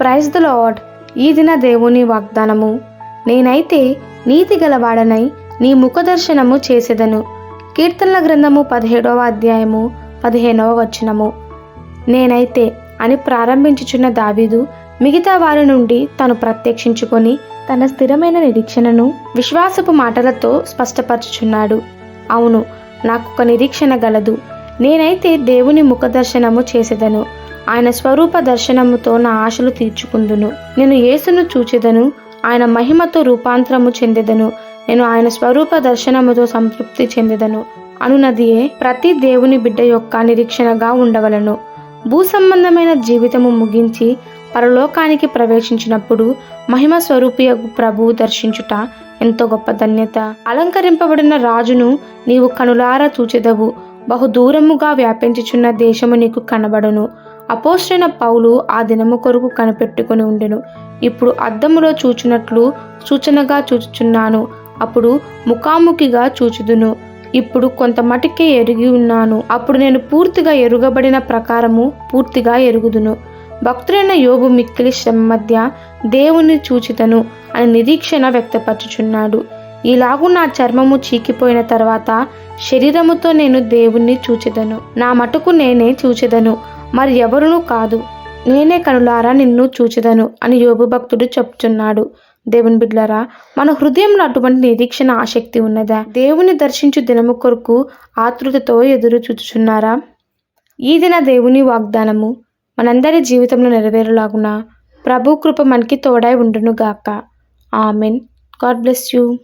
Praise the lord ఈ దిన దేవుని వాగ్దానము. నేనైతే నీతి గలవాడనై నీ ముఖదర్శనము చేసేదను. కీర్తనల గ్రంథము పదిహేడవ అధ్యాయము పదిహేనవ వచనము. నేనైతే అని ప్రారంభించుచున్న దావీదు మిగతా వారి నుండి తను ప్రత్యక్షించుకొని తన స్థిరమైన నిరీక్షణను విశ్వాసపు మాటలతో స్పష్టపరచుచున్నాడు. అవును నాకు ఒక నిరీక్షణ గలదు. నేనైతే దేవుని ముఖ దర్శనము చేసేదను. ఆయన స్వరూప దర్శనముతో నా ఆశలు తీర్చుకుందును. నేను యేసును చూచెదను. ఆయన మహిమతో రూపాంతరము చెందెదను. నేను ఆయన స్వరూప దర్శనముతో సంతృప్తి చెందెదను. అనునదియే ప్రతి దేవుని బిడ్డ యొక్క నిరీక్షణగా ఉండవలను. భూ సంబంధమైన జీవితము ముగించి పరలోకానికి ప్రవేశించినప్పుడు మహిమ స్వరూపియగు ప్రభువు దర్శించుట ఎంతో గొప్ప ధన్యత. అలంకరింపబడిన రాజును నీవు కనులారా చూచెదవు. బహు దూరముగా వ్యాపించుచున్న దేశము నీకు కనబడును. అపోస్టైన పౌలు ఆ దినము కొరకు కనిపెట్టుకుని ఉండెను. ఇప్పుడు అద్దములో చూచున్నట్లు సూచనగా చూచుచున్నాను. అప్పుడు ముఖాముఖిగా చూచుదును. ఇప్పుడు కొంత మటుకే ఎరిగి ఉన్నాను. అప్పుడు నేను పూర్తిగా ఎరుగబడిన ప్రకారము పూర్తిగా ఎరుగుదును. భక్తులైన యోగు మిక్కిలి శ్రమ మధ్య దేవుని చూచితను అని నిరీక్షణ వ్యక్తపరచుచున్నాడు. ఇలాగూ నా చర్మము చీకిపోయిన తర్వాత శరీరముతో నేను దేవుణ్ణి చూచెదను. నా మటుకు నేనే చూచెదను మరి ఎవరునూ కాదు. నేనే కనులారా నిన్ను చూచెదను అని యోగు భక్తుడు చెప్తున్నాడు. దేవుని బిడ్లరా మన హృదయంలో అటువంటి నిరీక్షణ ఆసక్తి ఉన్నదా? దేవుని దర్శించు దినము కొరకు ఆతృతతో ఎదురు చూచుచున్నారా? ఈ దిన దేవుని వాగ్దానము మనందరి జీవితంలో నెరవేరులాగున. ప్రభు కృప మనకి తోడై ఉండును గాక ఆమెన్. God bless you.